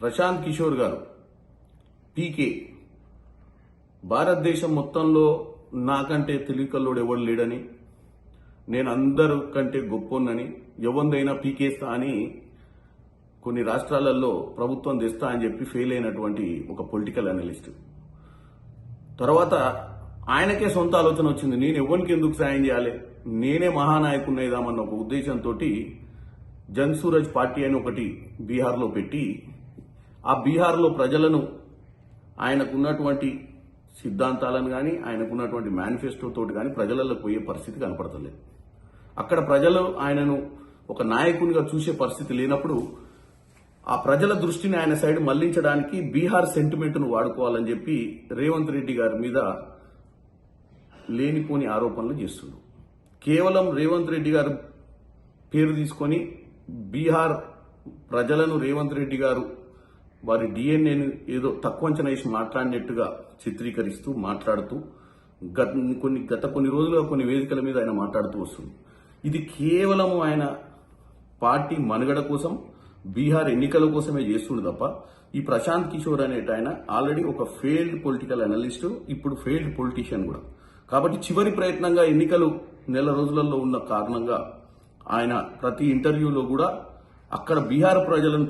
ప్రశాంత్ కిషోర్ గారు పీకే. భారతదేశం మొత్తంలో నాకంటే తెలివికల్లోడు ఎవడు లేడని నేను అందరు కంటే గొప్పోన్నని ఎవరిదైనా పీకేస్తా అని కొన్ని రాష్ట్రాలలో ప్రభుత్వం తెస్తా అని చెప్పి ఫెయిల్ అయినటువంటి ఒక పొలిటికల్ అనలిస్ట్. తర్వాత ఆయనకే సొంత ఆలోచన వచ్చింది. నేను ఎవరికి ఎందుకు సాయం చేయాలి? నేనే మహానాయకున్నైదామన్న ఒక ఉద్దేశంతో జన్ సూరజ్ పార్టీ అని ఒకటి బీహార్లో పెట్టి ఆ బీహార్లో ప్రజలను ఆయనకున్నటువంటి సిద్ధాంతాలను కానీ ఆయనకున్నటువంటి మేనిఫెస్టోతో కానీ ప్రజలలో పోయే పరిస్థితి కనపడతలేదు. అక్కడ ప్రజలు ఆయనను ఒక నాయకునిగా చూసే పరిస్థితి లేనప్పుడు ఆ ప్రజల దృష్టిని ఆయన సైడ్ మళ్ళించడానికి బీహార్ సెంటిమెంట్ను వాడుకోవాలని చెప్పి రేవంత్ రెడ్డి గారి మీద లేనిపోని ఆరోపణలు చేస్తున్నారు కేవలం రేవంత్ రెడ్డి గారు పేరు తీసుకొని బీహార్ ప్రజలను రేవంత్ రెడ్డి గారు వారి డిఎన్ఏను ఏదో తక్కువ అంచనా వేసి మాట్లాడినట్టుగా చిత్రీకరిస్తూ మాట్లాడుతూ గత కొన్ని గత కొన్ని రోజులుగా కొన్ని వేదికల మీద ఆయన మాట్లాడుతూ వస్తుంది. ఇది కేవలం ఆయన పార్టీ మనుగడ కోసం బీహార్ ఎన్నికల కోసమే చేస్తుండు తప్ప ఈ ప్రశాంత్ కిషోర్ అనేట ఆయన ఆల్రెడీ ఒక ఫెయిల్డ్ పొలిటికల్ అనలిస్ట్ ఇప్పుడు ఫెయిల్డ్ పొలిటీషియన్ కూడా. కాబట్టి చివరి ప్రయత్నంగా ఎన్నికలు నెల రోజులలో ఉన్న కారణంగా ఆయన ప్రతి ఇంటర్వ్యూలో కూడా అక్కడ బీహార్ ప్రజలను